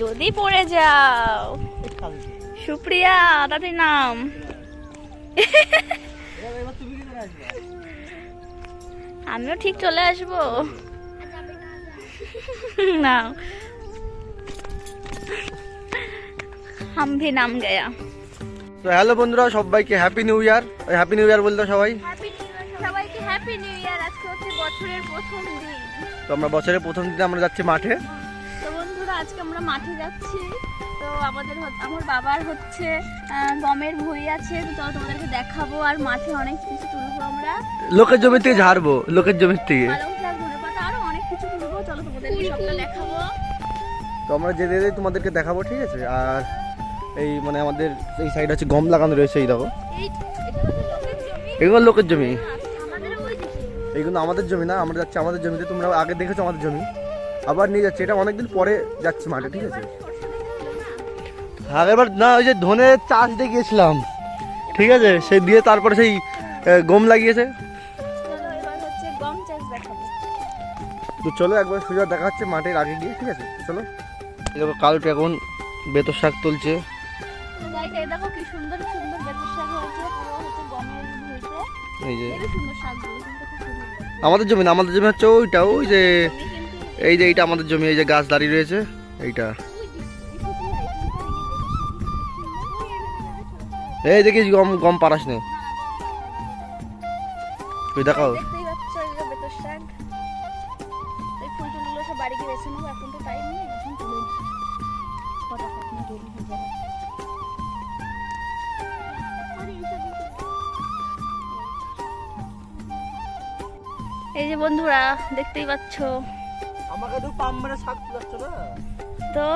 যদি পড়ে যাও। সুপ্রিয়া তাতে নাম। আমিও ঠিক চলে আসব। না হাম নাম গয়া। তো হ্যালো বন্ধুরা সবাইকে happy new year happy new year বলতো সবাই। সবাইকে হ্যাপি প্রথম দিন। তো আমরা বছরের প্রথম দিনে আমরা যাচ্ছি মাঠে। আজকে আমরা মাঠে যাচ্ছি। তো আমাদের আমার বাবার হচ্ছে গমের ভুঁই আছে। তো চলো তোমাদেরকে দেখাবো আর মাঠে অনেক কিছু তুলবো আমরা। লোকের জমি থেকে ঝাড়বো লোকের জমির থেকে। আরও অনেক কিছু তুলবো। চলো তোমাদেরকে সবটা দেখাবো। তো আমরা যেতে যেতে তোমাদেরকে দেখাবো ঠিক আছে? আর এই মানে আমাদের এই সাইড হচ্ছে গম লাগানো রয়েছে এই দেখো। লোকের জমি। এগুলো লোকের জমি। এইগুলো আমাদের জমি না আমরা যাচ্ছি আমাদের জমিতে। তোমরা আগে দেখেছ আমাদের জমি? আবার নিয়ে যাচ্ছে এটা অনেকদিন পরে যাচ্ছে মাঠে ঠিক আছে? আগেরবার না ওই যে ধনে চাষ দিয়ে গিয়েছিলাম ঠিক আছে? সেই দিয়ে তারপরে সেই গম লাগিয়েছে। তো চলো একবার সুযোগ দেখা হচ্ছে মাঠের আগে গিয়ে ঠিক আছে? চলো। এই দেখো কালোটা এখন বেতর শাক তুলছে। এই দেখো কি সুন্দর সুন্দর বেগুন শাক হয়েছে পুরো হচ্ছে গমের ভুঁইতে এই যে। আমাদের জমি না আমাদের জমি হচ্ছে ওইটা ওই যে এই যে এইটা আমাদের জমি, এই যে গাছ দাঁড়িয়ে রয়েছে, এইটা। এই দেখিস গম গম পারাস নে। তুই দেখাও। এই যে বন্ধুরা, দেখতেই পাচ্ছ। আমাকে তো পাম মেরে শাক তুলাচ্ছ না। তো?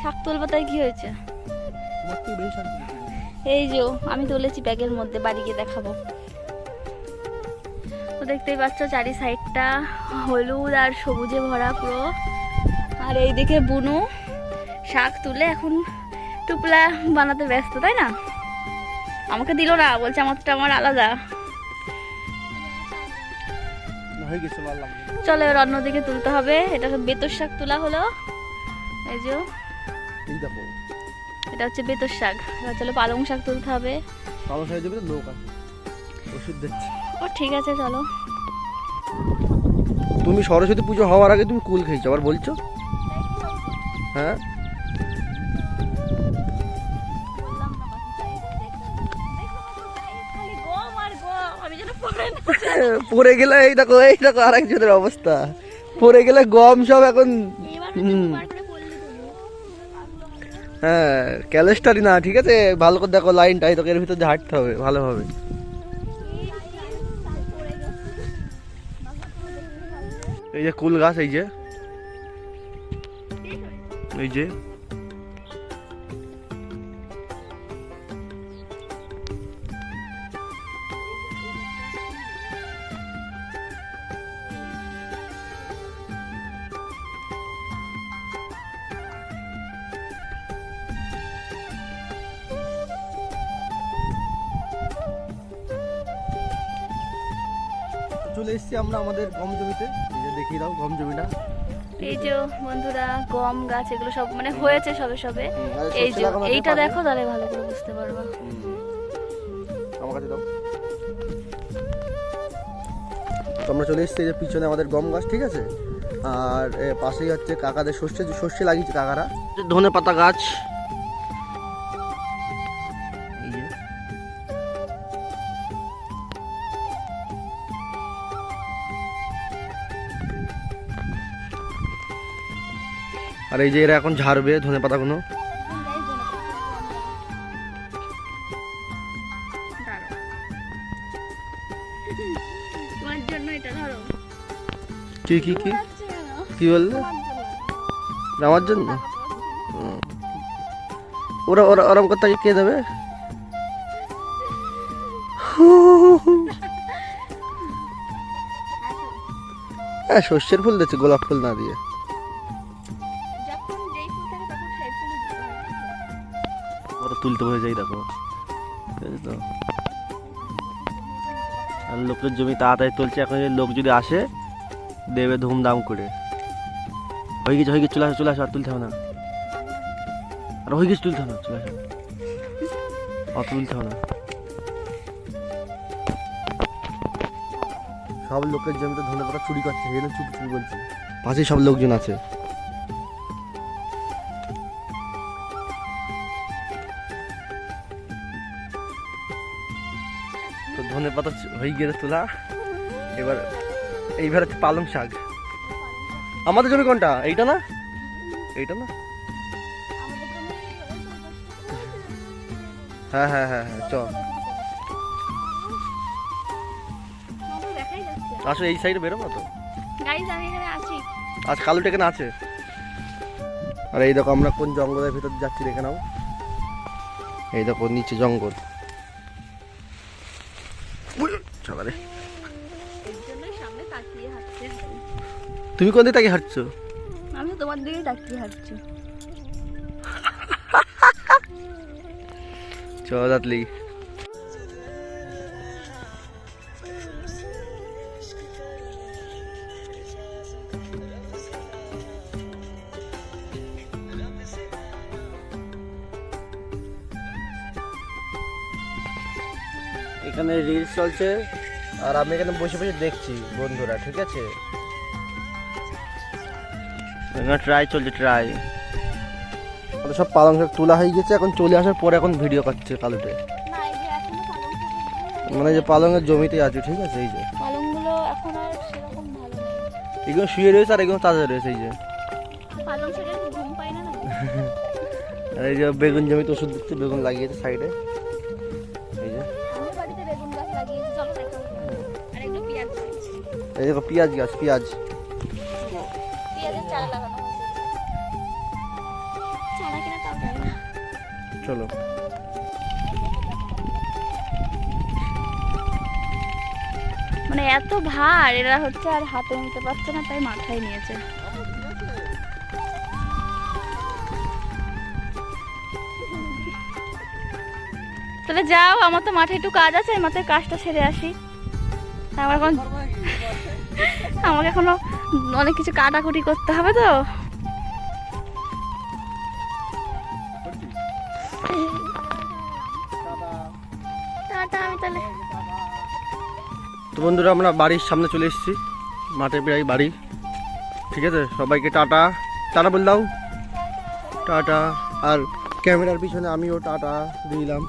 শাক তুলবো তাই কি হয়েছে? তো। এই যে আমি তুলেছি ব্যাগের মধ্যে বাড়ি গিয়ে দেখাবো। তো দেখতেই পাচ্ছ চারি সাইডটা হলুদ আর সবুজে ভরা পুরো। আর এইদিকে বুনু শাক তুলে এখন টুপলা বানাতে ব্যস্ত তাই না? আমাকে দিল না বলছে আমারটা আমার আলাদা। হয়ে চলো এবার অন্যদিকে তুলতে হবে। এটা বেতর শাক তোলা হলো। এই যে এই দেখো। এটা হচ্ছে বেতর শাক। এবার চলো পালং শাক তুলতে হবে। কালো সাইজ জমিতে লোক আছে। ওষুধ দিচ্ছে। ও ঠিক আছে চলো। তুমি সরস্বতী পুজো হওয়ার আগে তুমি কুল খেয়েছো আবার বলছো? হ্যাঁ? পড়ে গেলে এই দেখো এই দেখো আর একজনের অবস্থা। পড়ে গেলে গম সব এখন। হ্যাঁ ক্যালেস্টারি না ঠিক আছে? ভালো করে দেখো লাইনটাই তোকে এর ভিতর হাঁটতে হবে ভালোভাবে। এই যে কুল গাছ এই যে। এই যে। চলে এসেছি আমরা আমাদের গম জমিতে। দেখিয়ে দাও গম জমিটা। এই যে বন্ধুরা গম গাছ এগুলো সব মানে হয়েছে সবে সবে। এই যে এইটা দেখো তাহলে ভালো করে বুঝতে পারবা। আমার কাছে দাও। আমরা চলে এসেছি যে পিছনে আমাদের গম গাছ ঠিক আছে? আর পাশেই হচ্ছে কাকাদের সর্ষে সর্ষে লাগিয়েছে কাকারা। ধনে পাতা গাছ আর এই যে এরা এখন ঝাড়বে ধনে পাতাগুলো। কি কি কি? কি বললে। আমার জন্য? ওরা ওরা, ওরম করতে কে দেবে? হ্যাঁ সর্ষের ফুল দিচ্ছে গোলাপ ফুল না দিয়ে। তুলতে হয়ে যাই দেখো। এই তো। আর লোকের জমি তাড়াতাড়ি তুলছে এখন লোক যদি আসে দেবে ধুমধাম করে। হয়ে গেছে হয়ে গেছে চলে আসো চলে আসো আর তুলতে হবে না। আর হয়ে গেছে তুলতে হবে না চলে আসো। আর তুলতে হবে না। সব লোকের জমিতে ধনে পাতা চুরি করছে চুপি চুপি বলছি। পাশেই সব লোকজন আছে। ধনে পাতা হয়ে গেছে তোলা। এবার এইবার হচ্ছে পালং শাক। আমাদের জমি কোনটা? এইটা না? এইটা না? হ্যাঁ হ্যাঁ হ্যাঁ হ্যাঁ চ আসো এই সাইডে বেরোবো তো। আজ কালুটা এখানে আছে? আর এই দেখো আমরা কোন জঙ্গলের ভিতর যাচ্ছি দেখে নাও। এই দেখো নিচে জঙ্গল। সকালে তুমি কোন দিকে তাকিয়ে হাঁটছো? আমি তোমার দিকে তাকিয়ে হাঁটছি। চল দাঁতলি। এখানে রিলস চলছে। আর আমি এখানে বসে বসে দেখছি বন্ধুরা ঠিক আছে? এখানে ট্রাই চলছে ট্রাই সব পালং শাক তোলা হয়ে গেছে এখন চলে আসার পরে এখন ভিডিও করছে কালুটে। মানে যে পালংয়ের জমিতে আছে ঠিক আছে এই যে। পালংগুলো এখন আর সেরকম ভালো নেই। এগুলো শুয়ে রয়েছে আর এগুলো তাজা রয়েছে এই যে। পালং শাকের ঘুম পাই না আর এই যে বেগুন জমিতে ওষুধ দিচ্ছে বেগুন লাগিয়েছে সাইডে। এই দেখো, পেঁয়াজ গাছ, পেঁয়াজ। চলো। মানে এত ভার, এরা হচ্ছে আর হাতে নিতে পারছে না, তাই মাথায় নিয়েছে। তাহলে যাও, আমার তো মাঠে একটু কাজ আছে মাথায় কাজটা সেরে আসি। আমার এখন আমাকে এখনও অনেক কিছু কাটাকুটি করতে হবে তো। তো বন্ধুরা, আমরা বাড়ির সামনে চলে এসেছি, মাঠে প্রায় বাড়ি। ঠিক আছে? সবাইকে টাটা। টাটা বল দাও। টাটা। আর ক্যামেরার পিছনে আমিও টাটা দিলাম।